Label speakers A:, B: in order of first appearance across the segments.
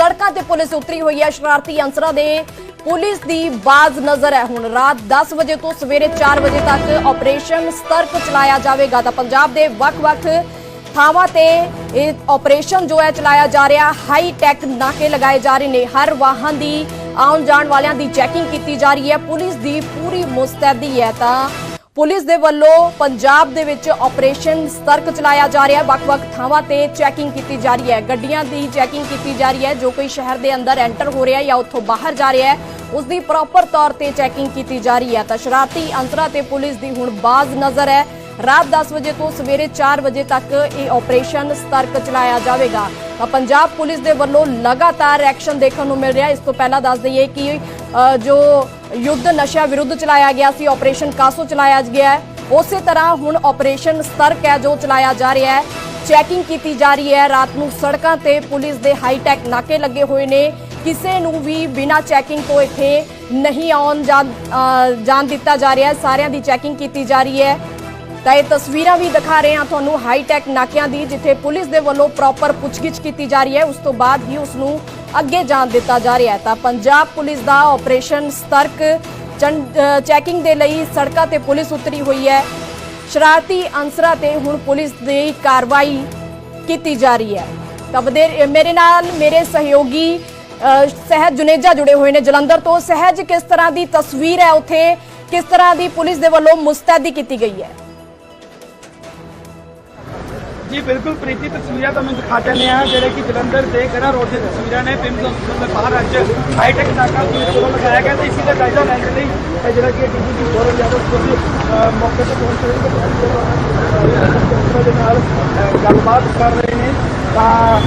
A: ਸੜਕਾਂ ਤੇ ਪੁਲਿਸ ਉਤਰੀ ਹੋਈ ਹੈ। ਸ਼ਰਾਰਤੀ ਅੰਸਰਾਂ ਦੇ ਪੁਲਿਸ ਦੀ ਬਾਜ਼ ਨਜ਼ਰ ਹੈ। ਹੁਣ ਰਾਤ 10 ਵਜੇ ਤੋਂ ਸਵੇਰੇ 4 ਵਜੇ ਤੱਕ ਆਪਰੇਸ਼ਨ ਸਤਰਕ ਚਲਾਇਆ ਜਾਵੇਗਾ ਤਾਂ ਪੰਜਾਬ ਦੇ ਵੱਖ-ਵੱਖ ਥਾਵਾਂ ਤੇ ਇਹ ਆਪਰੇਸ਼ਨ ਜੋ ਹੈ ਚਲਾਇਆ ਜਾ ਰਿਹਾ। ਹਾਈ ਟੈਕ ਨਾਕੇ ਲਗਾਏ ਜਾ ਰਹੇ ਨੇ। ਹਰ ਵਾਹਨ ਦੀ ਆਉਣ ਜਾਣ ਵਾਲਿਆਂ ਦੀ ਚੈਕਿੰਗ ਕੀਤੀ ਜਾ ਰਹੀ ਹੈ। ਪੁਲਿਸ ਦੀ ਪੂਰੀ ਮੁਸਤੈਦੀ ਹੈ ਤਾਂ ਪੁਲਿਸ ਦੇ ਵੱਲੋਂ ਪੰਜਾਬ ਦੇ ਵਿੱਚ ਆਪਰੇਸ਼ਨ ਸਤਰਕ ਚਲਾਇਆ ਜਾ ਰਿਹਾ ਹੈ। ਵੱਖ-ਵੱਖ ਥਾਵਾਂ ਤੇ ਚੈਕਿੰਗ ਕੀਤੀ ਜਾ ਰਹੀ ਹੈ। ਗੱਡੀਆਂ ਦੀ ਚੈਕਿੰਗ ਕੀਤੀ ਜਾ ਰਹੀ ਹੈ। ਜੋ ਕੋਈ ਸ਼ਹਿਰ ਦੇ ਅੰਦਰ ਐਂਟਰ ਹੋ ਰਿਹਾ ਜਾਂ ਉੱਥੋਂ ਬਾਹਰ ਜਾ ਰਿਹਾ ਹੈ, ਉਸ ਦੀ ਪ੍ਰੋਪਰ ਤੌਰ ਤੇ ਚੈਕਿੰਗ ਕੀਤੀ ਜਾ ਰਹੀ ਹੈ। ਤਾਂ ਸ਼ਰਾਰਤੀ ਅੰਸਰਾਂ ਤੇ ਪੁਲਿਸ ਦੀ ਹੁਣ ਬਾਜ਼ ਨਜ਼ਰ ਹੈ। ਰਾਤ 10 ਵਜੇ ਤੋਂ ਸਵੇਰੇ 4 ਵਜੇ ਤੱਕ ਇਹ ਆਪਰੇਸ਼ਨ ਸਤਰਕ ਚਲਾਇਆ ਜਾਵੇਗਾ। ਤਾਂ ਪੰਜਾਬ ਪੁਲਿਸ ਦੇ ਵੱਲੋਂ ਲਗਾਤਾਰ ਐਕਸ਼ਨ ਦੇਖਣ ਨੂੰ ਮਿਲ ਰਿਹਾ ਇਸ ਤੋਂ ਪਹਿਲਾਂ ਦੱਸ ਦਈਏ ਕਿ ਜੋ ਯੁੱਧ ਨਸ਼ਾ ਵਿਰੁੱਧ ਚਲਾਇਆ ਗਿਆ ਸੀ ਆਪਰੇਸ਼ਨ ਕਾਸੋ ਚਲਾਇਆ ਗਿਆ ਹੈ। ਉਸੇ ਤਰ੍ਹਾਂ ਹੁਣ ਆਪਰੇਸ਼ਨ ਸਤਰਕ ਹੈ, ਜੋ ਚਲਾਇਆ ਜਾ ਰਿਹਾ ਹੈ। ਚੈਕਿੰਗ ਕੀਤੀ ਜਾ ਰਹੀ ਹੈ, ਰਾਤ ਨੂੰ ਸੜਕਾਂ ਤੇ ਪੁਲਿਸ ਦੇ ਹਾਈਟੈਕ ਨਾਕੇ ਲੱਗੇ ਹੋਏ ਨੇ। ਕਿਸੇ ਨੂੰ ਵੀ ਬਿਨਾਂ ਚੈਕਿੰਗ ਤੋਂ ਇੱਥੇ ਨਹੀਂ ਆਉਣ ਜਾਣ ਜਾਣ ਦਿੱਤਾ ਜਾ ਰਿਹਾ ਹੈ। ਸਾਰਿਆਂ ਦੀ ਚੈਕਿੰਗ ਕੀਤੀ ਜਾ ਰਹੀ ਹੈ। ਤਾਂ ਇਹ ਤਸਵੀਰਾਂ ਵੀ ਦਿਖਾ ਰਹੇ ਹਾਂ ਤੁਹਾਨੂੰ ਹਾਈਟੈਕ ਨਾਕਿਆਂ ਦੀ ਜਿੱਥੇ ਪੁਲਿਸ ਦੇ ਵੱਲੋਂ ਪ੍ਰੋਪਰ ਪੁੱਛਗਿੱਛ ਕੀਤੀ ਜਾ ਰਹੀ ਹੈ। ਉਸ ਤੋਂ ਬਾਅਦ ਹੀ ਉਸ ਨੂੰ ਅੱਗੇ ਜਾਣ ਦਿੱਤਾ ਜਾ ਰਿਹਾ ਹੈ। ਤਾਂ ਪੰਜਾਬ ਪੁਲਿਸ ਦਾ ਆਪਰੇਸ਼ਨ ਸਤਰਕ ਚੈਕਿੰਗ ਦੇ ਲਈ ਸੜਕਾਂ ਤੇ ਪੁਲਿਸ ਉਤਰੀ ਹੋਈ ਹੈ। ਸ਼ਰਾਰਤੀ ਅੰਸਰਾਂ ਤੇ ਹੁਣ ਪੁਲਿਸ ਦੀ ਕਾਰਵਾਈ ਕੀਤੀ ਜਾ ਰਹੀ ਹੈ। ਤਾਂ ਵਧੇਰੇ- ਮੇਰੇ ਨਾਲ ਮੇਰੇ ਸਹਿਯੋਗੀ ਅ, ਸਹਿਜ ਜੁਨੇਜਾ ਜੁੜੇ ਹੋਏ ਨੇ। ਜਲੰਧਰ ਤੋਂ ਸਹਿਜ ਕਿਸ ਤਰ੍ਹਾਂ ਦੀ ਤਸਵੀਰ ਹੈ? ਉੱਥੇ ਕਿਸ ਤਰ੍ਹਾਂ ਦੀ ਪੁਲਿਸ ਦੇ ਵੱਲੋਂ ਮੁਸਤੈਦੀ ਕੀਤੀ ਗਈ ਹੈ?
B: ਜੀ, ਬਿਲਕੁਲ ਪ੍ਰੀਤੀ, ਤਸਵੀਰਾਂ ਤੁਹਾਨੂੰ ਦਿਖਾ ਦਿੰਦੇ ਆ ਜਿਹੜੇ ਕਿ ਜਲੰਧਰ ਦੇ ਗੜਾ ਰੋਡ ਦੀ ਤਸਵੀਰਾਂ ਨੇ, ਪਿੰਡ ਹਸਪਤਾਲ ਦੇ ਬਾਹਰ ਅੱਜ ਹਾਈਟੈਕ ਨਾਕਾ ਪੁਲਿਸ ਲਗਾਇਆ ਗਿਆ ਤੇ ਇਸੇ ਦਾ ਜਾਇਜ਼ਾ ਲੈਣ ਦੇ ਲਈ ਜਿਹੜਾ ਕਿ ਡੀਜੀਪੀ ਗੌਰਵ ਯਾਦਵ ਤੁਸੀਂ ਮੌਕੇ ਤੇ ਪਹੁੰਚ ਰਹੇ ਨੇ ਦੇ ਨਾਲ ਗੱਲਬਾਤ ਕਰ ਰਹੇ ਨੇ। ਤਾਂ,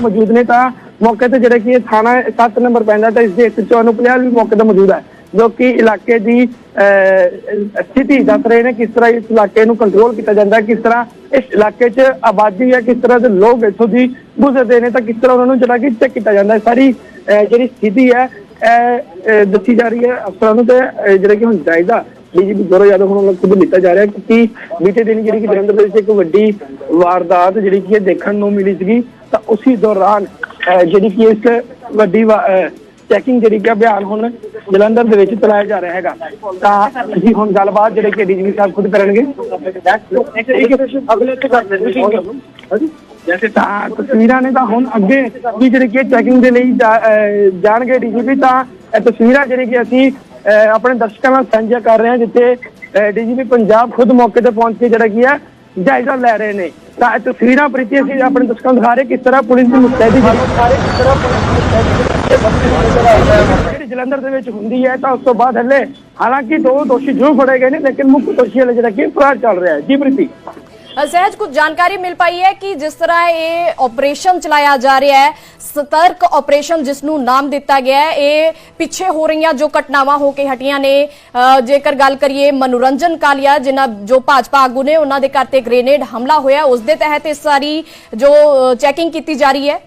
B: ਮੌਜੂਦ ਨੇ ਤਾਂ, ਮੌਕੇ ਤੇ ਜਿਹੜੇ ਕਿ ਇਹ ਥਾਣਾ 7 ਨੰਬਰ ਪੈਂਦਾ ਤਾਂ ਇਸ ਦੇ 154 ਵੀ ਮੌਕੇ ਤੇ ਮੌਜੂਦ ਹੈ। ਜੋ ਕਿ ਇਲਾਕੇ ਦੀ ਅਹ, ਸਥਿਤੀ ਦੱਸ ਰਹੇ ਨੇ ਕਿਸ ਤਰ੍ਹਾਂ ਇਸ ਇਲਾਕੇ ਨੂੰ ਕੰਟਰੋਲ ਕੀਤਾ ਜਾਂਦਾ ਹੈ ਕਿਸ ਤਰ੍ਹਾਂ ਇਸ ਇਲਾਕੇ 'ਚ ਆਬਾਦੀ ਹੈ ਕਿਸ ਤਰ੍ਹਾਂ ਦੇ ਲੋਕ ਇੱਥੋਂ ਦੀ ਗੁਜ਼ਰਦੇ ਨੇ ਤਾਂ ਕਿਸ ਤਰ੍ਹਾਂ ਉਹਨਾਂ ਨੂੰ ਜਿਹੜਾ ਕਿ ਚੈੱਕ ਕੀਤਾ ਜਾਂਦਾ ਹੈ। ਸਾਰੀ ਅਹ, ਜਿਹੜੀ ਸਥਿਤੀ ਹੈ ਇਹ, ਦੱਸੀ ਜਾ ਰਹੀ ਹੈ। ਅਫਸਰਾਂ ਨੂੰ ਤੇ ਜਿਹੜਾ ਕਿ ਹੁਣ ਜਾਇਦਾ ਡੀਜੀਪੀ ਗੌਰਵ ਯਾਦਵ ਹੁਣ ਉਹਨਾਂ ਖੁਦ ਲਿੱਤਾ ਜਾ ਰਿਹਾ ਕਿਉਂਕਿ ਬੀਤੇ ਦਿਨ ਜਿਹੜੀ ਕਿ ਜਲੰਧਰ ਦੇ ਵਿੱਚ ਇੱਕ ਵੱਡੀ ਵਾਰਦਾਤ ਜਿਹੜੀ ਕਿ ਦੇਖਣ ਨੂੰ ਮਿਲੀ ਸੀਗੀ ਤਾਂ ਉਸੇ ਦੌਰਾਨ ਅਹ, ਜਿਹੜੀ ਕਿ ਇਸ ਵੱਡੀ ਚੈਕਿੰਗ ਜਿਹੜੀ ਕਿ ਅਭਿਆਨ ਹੁਣ ਜਲੰਧਰ ਦੇ ਵਿੱਚ ਚਲਾਇਆ ਜਾ ਰਿਹਾ ਹੈਗਾ। ਤਾਂ ਅਸੀਂ ਹੁਣ ਗੱਲਬਾਤ ਜਿਹੜੇ ਕਿ ਡੀਜੀਪੀ ਸਾਹਿਬ ਖੁਦ ਕਰਨਗੇ। ਅਗਲੇ ਤੇ ਕਰਦੇ ਜੈਸੇ ਤਾਂ ਤਸਵੀਰਾਂ ਨੇ ਤਾਂ ਹੁਣ ਅੱਗੇ ਵੀ ਜਿਹੜੇ ਕਿ ਚੈਕਿੰਗ ਦੇ ਲਈ ਜਾਣਗੇ ਡੀਜੀਪੀ। ਤਾਂ ਇਹ ਤਸਵੀਰਾਂ ਜਿਹੜੀ ਕਿ ਅਸੀਂ ਅਹ, ਆਪਣੇ ਦਰਸ਼ਕਾਂ ਨਾਲ ਸਾਂਝਾ ਕਰ ਰਹੇ ਹਾਂ ਜਿੱਥੇ ਡੀਜੀਪੀ ਪੰਜਾਬ ਖੁਦ ਮੌਕੇ ਤੇ ਪਹੁੰਚ ਕੇ ਜਿਹੜਾ ਕੀ ਹੈ ਜਾਇਜ਼ਾ ਲੈ ਰਹੇ ਨੇ। ਤਾਂ ਇਹ ਤਸਵੀਰਾਂ ਪ੍ਰਤੀ ਅਸੀਂ ਆਪਣੇ ਦਰਸ਼ਕਾਂ ਨੂੰ ਦਿਖਾ ਰਹੇ ਕਿਸ ਤਰ੍ਹਾਂ ਪੁਲਿਸ ਦੀ ਮੁਸਤੈਦੀ ਦਿਖਾ ਰਹੇ ਕਿਸ ਤਰ੍ਹਾਂ ਪੁਲਿਸ ਦੀ ਮੁਸਤੈਦੀ ਜਿਹੜੀ ਜਲੰਧਰ ਦੇ ਵਿੱਚ ਹੁੰਦੀ ਹੈ ਤਾਂ ਉਸ ਤੋਂ ਬਾਅਦ ਹਲੇ ਹਾਲਾਂਕਿ ਦੋ ਦੋਸ਼ੀ ਜ਼ਰੂਰ ਫੜੇ ਗਏ ਨੇ, ਲੇਕਿਨ ਮੁੱਖ ਦੋਸ਼ੀ ਹਲੇ ਜਿਹੜਾ ਕਿ ਫਰਾਰ ਚੱਲ ਰਿਹਾ ਹੈ। ਜੀ ਪ੍ਰੀਤੀ।
A: ਸਹਿਜ, ਕੁਝ ਜਾਣਕਾਰੀ ਮਿਲ ਪਾਈ ਹੈ ਕਿ ਜਿਸ ਤਰ੍ਹਾਂ ਇਹ ਆਪਰੇਸ਼ਨ ਚਲਾਇਆ ਜਾ ਰਿਹਾ ਹੈ, ਸਤਰਕ ਆਪਰੇਸ਼ਨ ਜਿਸ ਨੂੰ ਨਾਮ ਦਿੱਤਾ ਗਿਆ ਹੈ, ਇਹ ਪਿੱਛੇ ਹੋ ਰਹੀਆਂ ਜੋ ਘਟਨਾਵਾਂ ਹੋ ਕੇ ਹਟੀਆਂ ਨੇ ਜੇਕਰ ਗੱਲ ਕਰੀਏ ਮਨੋਰੰਜਨ ਕਾਲੀਆ, ਜਿਨ੍ਹਾਂ ਜੋ ਭਾਜਪਾ ਆਗੂ ਨੇ, ਉਹਨਾਂ ਦੇ ਘਰ ਤੇ ਗ੍ਰੇਨੇਡ ਹਮਲਾ ਹੋਇਆ, ਉਸ ਦੇ ਤਹਿਤ ਇਸ ਸਾਰੀ ਜੋ ਚੈਕਿੰਗ ਕੀਤੀ ਜਾ ਰਹੀ ਹੈ।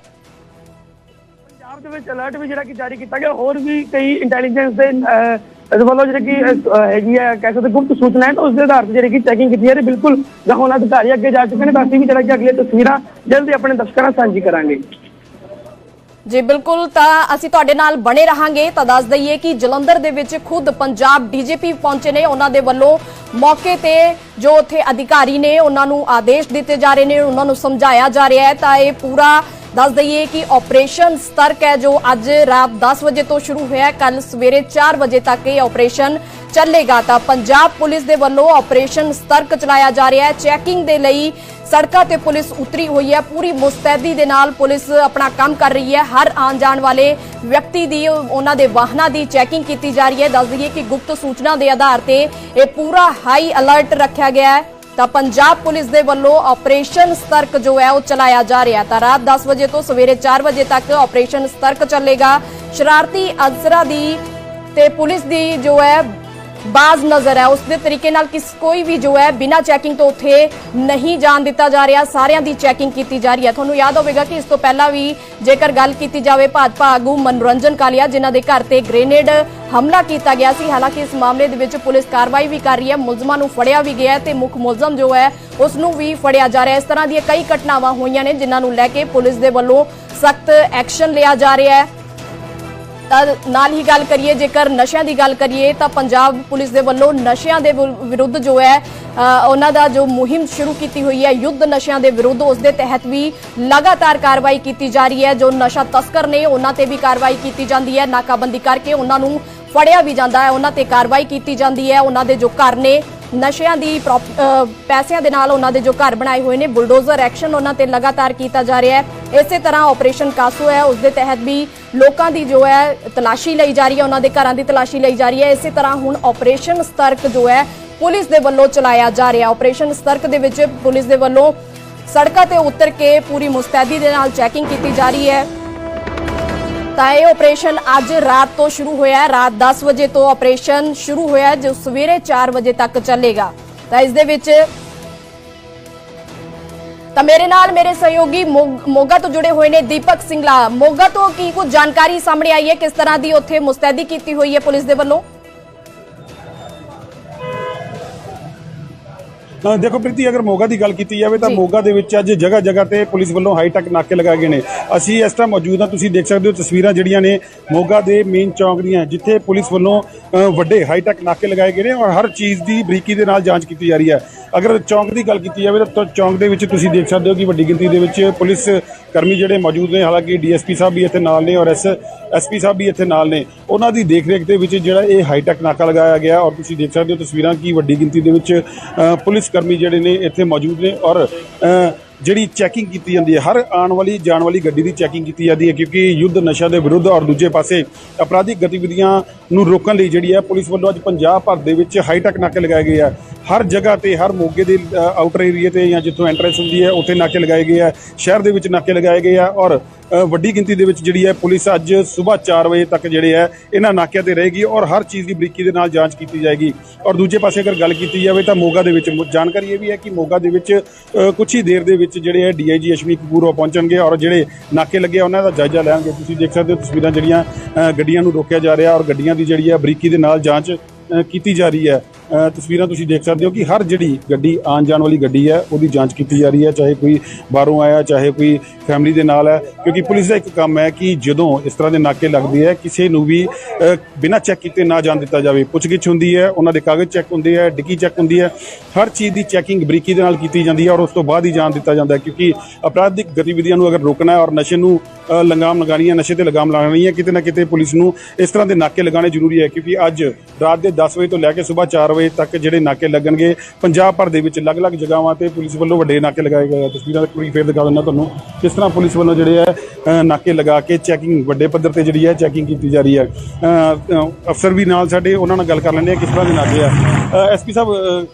B: ਦੇ ਵਿੱਚ ਅਲਰਟ ਵੀ ਜਿਹੜਾ ਕਿ ਜਾਰੀ ਕੀਤਾ ਗਿਆ, ਹੋਰ ਵੀ ਕਈ ਇੰਟੈਲੀਜੈਂਸ ਦੇ ਇਸ ਵੱਲੋਂ ਜਿਹੜੀ ਕਿ ਹੈਗੀ ਹੈ, ਕਹਿ ਸਕਦੇ ਗੁਪਤ ਸੂਚਨਾ ਹੈ, ਤਾਂ ਉਸ ਦੇ ਆਧਾਰ ਤੇ ਜਿਹੜੀ ਕਿ ਚੈਕਿੰਗ ਕੀਤੀ ਜਾ ਰਹੀ ਬਿਲਕੁਲ ਜਾਂ ਅਧਿਕਾਰੀ ਅੱਗੇ ਜਾ ਚੁੱਕੇ ਨੇ, ਤਾਂ ਅਸੀਂ ਵੀ ਜਿਹੜਾ ਕਿ ਅਗਲੀਆਂ ਤਸਵੀਰਾਂ ਜਲਦੀ ਆਪਣੇ ਦਰਸ਼ਕਾਂ ਨਾਲ ਸਾਂਝੀ ਕਰਾਂਗੇ।
A: ਜੀ, ਬਿਲਕੁਲ, ਤਾਂ ਅਸੀਂ ਤੁਹਾਡੇ ਨਾਲ ਬਣੇ ਰਹਾਂਗੇ, ਤਾਂ ਦੱਸ ਦਈਏ ਕਿ ਜਲੰਧਰ ਦੇ ਵਿੱਚ ਖੁਦ ਪੰਜਾਬ ਡੀਜੀਪੀ ਪਹੁੰਚੇ ਨੇ, ਉਹਨਾਂ ਦੇ ਵੱਲੋਂ ਮੌਕੇ ਤੇ ਜੋ ਉੱਥੇ ਅਧਿਕਾਰੀ ਨੇ, ਉਹਨਾਂ ਨੂੰ ਆਦੇਸ਼ ਦਿੱਤੇ ਜਾ ਰਹੇ ਨੇ, ਉਹਨਾਂ ਨੂੰ ਸਮਝਾਇਆ ਜਾ ਰਿਹਾ ਹੈ, ਤਾਂ ਇਹ ਪੂਰਾ ਦੱਸ ਦਈਏ ਕਿ ਆਪਰੇਸ਼ਨ ਸਤਰਕ ਹੈ ਜੋ ਅੱਜ ਰਾਤ 10 ਵਜੇ ਤੋਂ ਸ਼ੁਰੂ ਹੋਇਆ ਕੱਲ ਸਵੇਰੇ 4 ਵਜੇ ਤੱਕ ਇਹ ਆਪਰੇਸ਼ਨ ਚੱਲੇਗਾ। ਤਾਂ ਪੰਜਾਬ ਪੁਲਿਸ ਦੇ ਵੱਲੋਂ ਆਪਰੇਸ਼ਨ ਸਤਰਕ ਚਲਾਇਆ ਜਾ ਰਿਹਾ ਹੈ। ਚੈਕਿੰਗ ਦੇ ਲਈ ਸੜਕਾਂ ਤੇ ਪੁਲਿਸ ਉਤਰੀ ਹੋਈ ਹੈ। ਪੂਰੀ ਮੁਸਤੈਦੀ ਦੇ ਨਾਲ ਪੁਲਿਸ ਆਪਣਾ ਕੰਮ ਕਰ ਰਹੀ ਹੈ। ਹਰ ਆਉਣ ਜਾਣ ਵਾਲੇ ਵਿਅਕਤੀ ਦੀ, ਉਹਨਾਂ ਦੇ ਵਾਹਨਾਂ ਦੀ ਚੈਕਿੰਗ ਕੀਤੀ ਜਾ ਰਹੀ ਹੈ। ਦੱਸ ਦਈਏ ਕਿ ਗੁਪਤ ਸੂਚਨਾ ਦੇ ਆਧਾਰ ਤੇ ਇਹ ਪੂਰਾ ਹਾਈ ਅਲਰਟ ਰੱਖਿਆ ਗਿਆ ਹੈ। ਤਾਂ ਪੰਜਾਬ ਪੁਲਿਸ ਦੇ ਵੱਲੋਂ ਆਪਰੇਸ਼ਨ ਸਤਰਕ ਜੋ ਹੈ ਉਹ ਚਲਾਇਆ ਜਾ ਰਿਹਾ ਤਾਂ ਰਾਤ 10 ਵਜੇ ਤੋਂ ਸਵੇਰੇ 4 ਵਜੇ ਤੱਕ ਆਪਰੇਸ਼ਨ ਸਤਰਕ ਚੱਲੇਗਾ। ਸ਼ਰਾਰਤੀ ਅਨਸਰਾਂ ਦੀ ਤੇ ਪੁਲਿਸ ਦੀ ਜੋ ਹੈ ਬਾਜ਼ ਨਜ਼ਰ ਹੈ। ਉਸ ਦੇ ਤਰੀਕੇ ਨਾਲ ਕਿਸ ਕੋਈ ਵੀ ਜੋ ਹੈ ਬਿਨਾਂ ਚੈਕਿੰਗ ਤੋਂ ਉੱਥੇ ਨਹੀਂ ਜਾਣ ਦਿੱਤਾ ਜਾ ਰਿਹਾ। ਸਾਰਿਆਂ ਦੀ ਚੈਕਿੰਗ ਕੀਤੀ ਜਾ ਰਹੀ ਹੈ। ਤੁਹਾਨੂੰ ਯਾਦ ਹੋਵੇਗਾ ਕਿ ਇਸ ਤੋਂ ਪਹਿਲਾਂ ਵੀ ਜੇਕਰ ਗੱਲ ਕੀਤੀ ਜਾਵੇ, ਭਾਜਪਾ ਆਗੂ ਮਨੋਰੰਜਨ ਕਾਲੀਆ, ਜਿਨ੍ਹਾਂ ਦੇ ਘਰ ਤੇ ਗ੍ਰੇਨੇਡ ਹਮਲਾ ਕੀਤਾ ਗਿਆ ਸੀ। ਹਾਲਾਂਕਿ ਇਸ ਮਾਮਲੇ ਦੇ ਵਿੱਚ ਪੁਲਿਸ ਕਾਰਵਾਈ ਵੀ ਕਰ ਰਹੀ ਹੈ। ਮੁਲਜ਼ਮਾਂ ਨੂੰ ਫੜਿਆ ਵੀ ਗਿਆ ਤੇ ਮੁੱਖ ਮੁਲਜ਼ਮ ਜੋ ਹੈ, ਉਸ ਨੂੰ ਵੀ ਫੜਿਆ ਜਾ ਰਿਹਾ ਇਸ ਤਰ੍ਹਾਂ ਦੀਆਂ ਕਈ ਘਟਨਾਵਾਂ ਹੋਈਆਂ ਨੇ, ਜਿਨ੍ਹਾਂ ਨੂੰ ਲੈ ਕੇ ਪੁਲਿਸ ਦੇ ਵੱਲੋਂ ਸਖਤ ਐਕਸ਼ਨ ਲਿਆ ਜਾ ਰਿਹਾ ਹੈ। ਤਾਂ ਨਾਲ ਹੀ ਗੱਲ ਕਰੀਏ, ਜੇਕਰ ਨਸ਼ਿਆਂ ਦੀ ਗੱਲ ਕਰੀਏ, ਤਾਂ ਪੰਜਾਬ ਪੁਲਿਸ ਦੇ ਵੱਲੋਂ ਨਸ਼ਿਆਂ ਦੇ ਵਿ- ਵਿਰੁੱਧ ਜੋ ਹੈ ਉਹਨਾਂ ਦਾ ਜੋ ਮੁਹਿੰਮ ਸ਼ੁਰੂ ਕੀਤੀ ਹੋਈ ਹੈ, ਯੁੱਧ ਨਸ਼ਿਆਂ ਦੇ ਵਿਰੁੱਧ ਉਸ ਦੇ ਤਹਿਤ ਵੀ ਲਗਾਤਾਰ ਕਾਰਵਾਈ ਕੀਤੀ ਜਾ ਰਹੀ ਹੈ। ਜੋ ਨਸ਼ਾ ਤਸਕਰ ਨੇ, ਉਹਨਾਂ ਤੇ ਵੀ ਕਾਰਵਾਈ ਕੀਤੀ ਜਾਂਦੀ ਹੈ। ਨਾਕਾਬੰਦੀ ਕਰਕੇ ਉਹਨਾਂ ਨੂੰ ਫੜਿਆ ਵੀ ਜਾਂਦਾ ਹੈ। ਉਹਨਾਂ ਤੇ ਕਾਰਵਾਈ ਕੀਤੀ ਜਾਂਦੀ ਹੈ। ਉਹਨਾਂ ਦੇ ਜੋ ਘਰ ਨੇ ਨਸ਼ਿਆਂ ਦੀ ਪ੍ਰੋਪ- ਪੈਸਿਆਂ ਦੇ ਨਾਲ ਉਹਨਾਂ ਦੇ ਜੋ ਘਰ ਬਣਾਏ ਹੋਏ ਨੇ, ਬੁਲਡੋਜ਼ਰ ਐਕਸ਼ਨ ਉਹਨਾਂ ਤੇ ਲਗਾਤਾਰ ਕੀਤਾ ਜਾ ਰਿਹਾ ਹੈ। ਇਸੇ ਤਰ੍ਹਾਂ ਆਪਰੇਸ਼ਨ ਕਾਸੋ ਹੈ ਉਸ ਦੇ ਤਹਿਤ ਵੀ ਲੋਕਾਂ ਦੀ ਜੋ ਹੈ ਤਲਾਸ਼ੀ ਲਈ ਜਾ ਰਹੀ ਹੈ, ਉਹਨਾਂ ਦੇ ਘਰਾਂ ਦੀ ਤਲਾਸ਼ੀ ਲਈ ਜਾ ਰਹੀ ਹੈ। ਇਸੇ ਤਰ੍ਹਾਂ ਹੁਣ ਆਪਰੇਸ਼ਨ ਸਤਰਕ ਜੋ ਹੈ, ਪੁਲਿਸ ਦੇ ਵੱਲੋਂ ਚਲਾਇਆ ਜਾ ਰਿਹਾ ਆਪਰੇਸ਼ਨ ਸਤਰਕ ਦੇ ਵਿੱਚ ਪੁਲਿਸ ਦੇ ਵੱਲੋਂ ਸੜਕਾਂ ਤੇ ਉਤਰ ਕੇ ਪੂਰੀ ਮੁਸਤੈਦੀ ਦੇ ਨਾਲ ਚੈਕਿੰਗ ਕੀਤੀ ਜਾ ਰਹੀ ਹੈ। ਤਾਂ ਇਹ ਆਪਰੇਸ਼ਨ ਅੱਜ ਰਾਤ ਤੋਂ ਸ਼ੁਰੂ ਹੋਇਆ ਹੈ। ਰਾਤ 10 ਵਜੇ ਤੋਂ ਆਪਰੇਸ਼ਨ ਸ਼ੁਰੂ ਹੋਇਆ ਹੈ, ਜੋ ਸਵੇਰੇ 4 ਵਜੇ ਤੱਕ ਚੱਲੇਗਾ। ਤਾਂ ਇਸ ਦੇ ਵਿੱਚ ਤਾਂ ਮੇਰੇ ਨਾਲ ਮੇਰੇ ਸਹਿਯੋਗੀ ਮੋਗ- ਮੋਗਾ ਤੋਂ ਜੁੜੇ ਹੋਏ ਨੇ ਦੀਪਕ ਸਿੰਘਲਾ ਮੋਗਾ ਤੋਂ ਕੀ ਕੁਝ ਜਾਣਕਾਰੀ ਸਾਹਮਣੇ ਆਈ ਹੈ? ਕਿਸ ਤਰ੍ਹਾਂ ਦੀ ਉੱਥੇ ਮੁਸਤੈਦੀ ਕੀਤੀ ਹੋਈ ਹੈ ਪੁਲਿਸ ਦੇ ਵੱਲੋਂ?
C: ਦੇਖੋ ਪ੍ਰੀਤੀ ਅਗਰ ਮੋਗਾ ਦੀ ਗੱਲ ਕੀਤੀ ਜਾਵੇ ਤਾਂ ਮੋਗਾ ਦੇ ਵਿੱਚ ਅੱਜ ਜਗ੍ਹਾ ਜਗ੍ਹਾ ਤੇ ਪੁਲਿਸ ਵੱਲੋਂ ਹਾਈ ਟੈਕ ਨਾਕੇ ਲਗਾਏ ਗਏ ਨੇ। ਅਸੀਂ ਇਸ ਟਾਈਮ ਮੌਜੂਦ ਹਾਂ ਤੁਸੀਂ ਦੇਖ ਸਕਦੇ ਹੋ ਤਸਵੀਰਾਂ ਜਿਹੜੀਆਂ ਨੇ ਮੋਗਾ ਦੇ ਮੇਨ ਚੌਂਕ ਦੀਆਂ ਜਿੱਥੇ ਪੁਲਿਸ ਵੱਲੋਂ ਵੱਡੇ ਹਾਈ ਟੈਕ ਨਾਕੇ ਲਗਾਏ ਗਏ ਨੇ ਔਰ ਹਰ ਚੀਜ਼ ਦੀ ਬਰੀਕੀ ਦੇ ਨਾਲ ਜਾਂਚ ਕੀਤੀ ਜਾ ਰਹੀ ਹੈ। ਅਗਰ ਚੌਂਕ ਦੀ ਗੱਲ ਕੀਤੀ ਜਾਵੇ ਤਾਂ ਚੌਂਕ ਦੇ ਵਿੱਚ ਤੁਸੀਂ ਦੇਖ ਸਕਦੇ ਹੋ ਕਿ ਵੱਡੀ ਗਿਣਤੀ ਦੇ ਵਿੱਚ ਪੁਲਿਸ ਕਰਮੀ ਜਿਹੜੇ ਮੌਜੂਦ ਨੇ ਹਾਲਾਂਕਿ ਡੀਐਸਪੀ ਸਾਹਿਬ ਵੀ ਇੱਥੇ ਨਾਲ ਨੇ ਔਰ ਐਸ ਐਸਪੀ ਸਾਹਿਬ ਵੀ ਇੱਥੇ ਨਾਲ ਨੇ। ਉਹਨਾਂ ਦੀ ਦੇਖਰੇਖ ਦੇ ਵਿੱਚ ਜਿਹੜਾ ਇਹ ਹਾਈ ਟੈਕ ਨਾਕਾ ਲਗਾਇਆ ਗਿਆ ਔਰ ਤੁਸੀਂ ਦੇਖ ਸਕਦੇ ਹੋ ਤਸਵੀਰਾਂ ਕੀ ਵੱਡੀ ਗਿਣਤੀ ਦੇ ਵਿੱਚ ਪੁਲਿਸ ਕਰਮੀ ਜਿਹੜੇ ਨੇ ਇੱਥੇ ਮੌਜੂਦ ਨੇ ਔਰ ਜਿਹੜੀ ਚੈਕਿੰਗ ਕੀਤੀ ਜਾਂਦੀ ਹੈ, ਹਰ ਆਉਣ ਵਾਲੀ, ਜਾਣ ਵਾਲੀ ਗੱਡੀ ਦੀ ਚੈਕਿੰਗ ਕੀਤੀ ਜਾਂਦੀ ਹੈ ਕਿਉਂਕਿ ਯੁੱਧ ਨਸ਼ਾ ਦੇ ਵਿਰੁੱਧ ਔਰ ਦੂਜੇ ਪਾਸੇ ਅਪਰਾਧਿਕ ਗਤੀਵਿਧੀਆਂ ਨੂੰ ਰੋਕਣ ਲਈ ਜਿਹੜੀ ਹੈ, ਪੁਲਿਸ ਵੱਲੋਂ ਅੱਜ ਪੰਜਾਬ ਭਰ ਦੇ ਵਿੱਚ ਹਾਈਟੈਕ ਨਾਕੇ ਲਗਾਏ ਗਏ ਆ। ਹਰ ਜਗ੍ਹਾ ਤੇ ਹਰ ਮੋਗੇ ਦੇ ਆਊਟਰ ਏਰੀਆ ਤੇ ਜਾਂ ਜਿੱਥੋਂ ਐਂਟਰੈਂਸ ਹੁੰਦੀ ਹੈ ਉੱਥੇ ਨਾਕੇ ਲਗਾਏ ਗਏ ਆ ਸ਼ਹਿਰ ਦੇ ਵਿੱਚ ਨਾਕੇ ਲਗਾਏ ਗਏ ਆ ਔਰ ਵੱਡੀ ਗਿਣਤੀ ਦੇ ਵਿੱਚ ਜਿਹੜੀ ਹੈ ਪੁਲਿਸ ਅੱਜ ਸਵੇਰ 4 ਵਜੇ ਤੱਕ ਜਿਹੜੇ ਹੈ ਇਹਨਾਂ ਨਾਕਿਆਂ ਤੇ ਰਹੇਗੀ ਔਰ ਹਰ ਚੀਜ਼ ਦੀ ਬਰੀਕੀ ਦੇ ਨਾਲ ਜਾਂਚ ਕੀਤੀ ਜਾਏਗੀ। ਔਰ ਦੂਜੇ ਪਾਸੇ ਅਗਰ ਗੱਲ ਕੀਤੀ ਜਾਵੇ ਤਾਂ ਮੋਗਾ ਦੇ ਵਿੱਚ ਮੁ- ਜਾਣਕਾਰੀ ਇਹ ਵੀ ਹੈ ਕਿ ਮੋਗਾ ਦੇ ਵਿੱਚ ਅ, ਕੁਛ ਹੀ ਦੇਰ ਦੇ ਵਿੱਚ ਜਿਹੜੇ ਹੈ ਡੀਆਈਜੀ ਅਸ਼ਮੀ ਕਪੂਰ ਉਹ ਪਹੁੰਚਣਗੇ ਔਰ ਜਿਹੜੇ ਨਾਕੇ ਲੱਗੇ ਉਹਨਾਂ ਦਾ ਜਾਇਜ਼ਾ ਲੈਣਗੇ। ਤੁਸੀਂ ਦੇਖ ਸਕਦੇ ਹੋ ਤਸਵੀਰਾਂ ਜਿਹੜੀਆਂ ਗੱਡੀਆਂ ਨੂੰ ਰੋਕਿਆ ਜਾ ਰਿਹਾ ਔਰ ਗੱਡੀਆਂ ਦੀ ਜਿਹੜੀ ਹੈ ਬਰੀਕੀ ਦੇ ਨਾਲ ਜਾਂਚ ਕੀਤੀ ਜਾ ਰਹੀ ਹੈ। ਤਸਵੀਰਾਂ ਤੁਸੀਂ ਦੇਖ ਸਕਦੇ ਹੋ ਕਿ ਹਰ ਜਿਹੜੀ ਗੱਡੀ, ਆਉਣ ਜਾਣ ਵਾਲੀ ਗੱਡੀ ਹੈ, ਉਹਦੀ ਜਾਂਚ ਕੀਤੀ ਜਾ ਰਹੀ ਹੈ, ਚਾਹੇ ਕੋਈ ਬਾਹਰੋਂ ਆਇਆ, ਚਾਹੇ ਕੋਈ ਫੈਮਿਲੀ ਦੇ ਨਾਲ ਹੈ, ਕਿਉਂਕਿ ਪੁਲਿਸ ਦਾ ਇੱਕ ਕੰਮ ਹੈ ਕਿ ਜਦੋਂ ਇਸ ਤਰ੍ਹਾਂ ਦੇ ਨਾਕੇ ਲੱਗਦੇ ਹੈ, ਕਿਸੇ ਨੂੰ ਵੀ ਬਿਨਾਂ ਚੈੱਕ ਕੀਤੇ ਨਾ ਜਾਣ ਦਿੱਤਾ ਜਾਵੇ। ਪੁੱਛਗਿੱਛ ਹੁੰਦੀ ਹੈ, ਉਹਨਾਂ ਦੇ ਕਾਗਜ਼ ਚੈੱਕ ਹੁੰਦੇ ਹੈ, ਡਿੱਗੀ ਚੈੱਕ ਹੁੰਦੀ ਹੈ। ਹਰ ਚੀਜ਼ ਦੀ ਚੈਕਿੰਗ ਬਰੀਕੀ ਦੇ ਨਾਲ ਕੀਤੀ ਜਾਂਦੀ ਹੈ ਔਰ ਉਸ ਤੋਂ ਬਾਅਦ ਹੀ ਜਾਣ ਦਿੱਤਾ ਜਾਂਦਾ ਹੈ, ਕਿਉਂਕਿ ਅਪਰਾਧਿਕ ਗਤੀਵਿਧੀਆਂ ਨੂੰ ਅਗਰ ਰੋਕਣਾ ਹੈ ਔਰ ਨਸ਼ੇ ਨੂੰ ਲੰਗਾਮ ਲਗਾਮ ਲਗਾਉਣੀ ਹੈ, ਨਸ਼ੇ ਤੇ ਲਗਾਮ ਲਗਾਉਣੀ ਹੈ, ਕਿਤੇ ਨਾ ਕਿਤੇ ਪੁਲਿਸ ਨੂੰ ਇਸ ਤਰ੍ਹਾਂ ਦੇ ਨਾਕੇ ਲਗਾਉਣੇ ਜ਼ਰੂਰੀ ਹੈ, ਕਿਉਂਕਿ ਅੱਜ ਰਾਤ ਦੇ 10 ਵਜੇ ਤੋਂ ਲੈ ਕੇ ਸਵੇਰ 4 ਵਜੇ ਤੱਕ ਜਿਹੜੇ ਨਾਕੇ ਲੱਗਣਗੇ, ਪੰਜਾਬ ਭਰ ਦੇ ਵਿੱਚ ਅਲੱਗ-ਅਲੱਗ ਜਗ੍ਹਾਵਾਂ ਤੇ ਪੁਲਿਸ ਵੱਲੋਂ ਵੱਡੇ ਨਾਕੇ ਲਗਾਏ ਗਏ ਆ। ਤਸਵੀਰਾਂ ਇੱਕ ਵਾਰੀ ਫੇਰ ਦਿਖਾ ਦਿੰਦਾ ਤੁਹਾਨੂੰ ਕਿਸ ਤਰ੍ਹਾਂ ਪੁਲਿਸ ਵੱਲੋਂ ਜਿਹੜੇ ਹੈ ਨਾਕੇ ਲਗਾ ਕੇ ਚੈਕਿੰਗ ਵੱਡੇ ਪੱਧਰ ਤੇ ਜਿਹੜੀ ਹੈ ਚੈਕਿੰਗ ਕੀਤੀ ਜਾ ਰਹੀ ਹੈ ਅਫਸਰ ਵੀ ਨਾਲ ਸਾਡੇ, ਉਹਨਾਂ ਨਾਲ ਗੱਲ ਕਰ ਲੈਂਦੇ ਆ ਕਿਸ ਤਰ੍ਹਾਂ ਦੇ ਨਾਕੇ ਆ। ਐਸਪੀ ਸਾਹਿਬ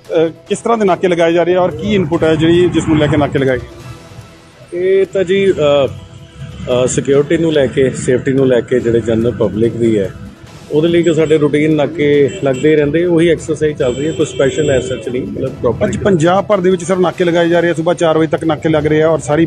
C: ਕਿਸ ਤਰ੍ਹਾਂ ਦੇ ਨਾਕੇ ਲਗਾਏ ਜਾ ਰਹੇ ਆ ਔਰ ਕੀ ਇਨਪੁਟ ਹੈ ਜਿਹੜੀ ਜਿਸ ਨੂੰ ਲੈ ਕੇ ਨਾਕੇ ਲਗਾਏ ਗਏ?
D: ਇਹ ਤਾਂ ਜੀ ਸਿਕਿਉਰਿਟੀ ਨੂੰ ਲੈ ਕੇ ਸੇਫਟੀ ਨੂੰ ਲੈ ਕੇ ਜਿਹੜੇ ਜਨਰਲ ਪਬਲਿਕ ਦੀ ਹੈ ਉਹਦੇ ਲਈ ਜੋ ਸਾਡੇ ਰੂਟੀਨ ਨਾਕੇ ਲੱਗਦੇ ਹੀ ਰਹਿੰਦੇ, ਉਹੀ ਐਕਸਰਸਾਈਜ਼ ਚੱਲ ਰਹੀ ਹੈ, ਕੋਈ ਸਪੈਸ਼ਲ ਐਸ ਸੱਚ ਨਹੀਂ, ਮਤਲਬ ਪ੍ਰੋਪਰ
C: ਅੱਜ ਪੰਜਾਬ ਭਰ ਦੇ ਵਿੱਚ ਸਰ ਨਾਕੇ ਲਗਾਏ ਜਾ ਰਹੇ ਆ, ਸਵੇਰ 4 ਵਜੇ ਤੱਕ ਨਾਕੇ ਲੱਗ ਰਹੇ ਆ ਔਰ ਸਾਰੀ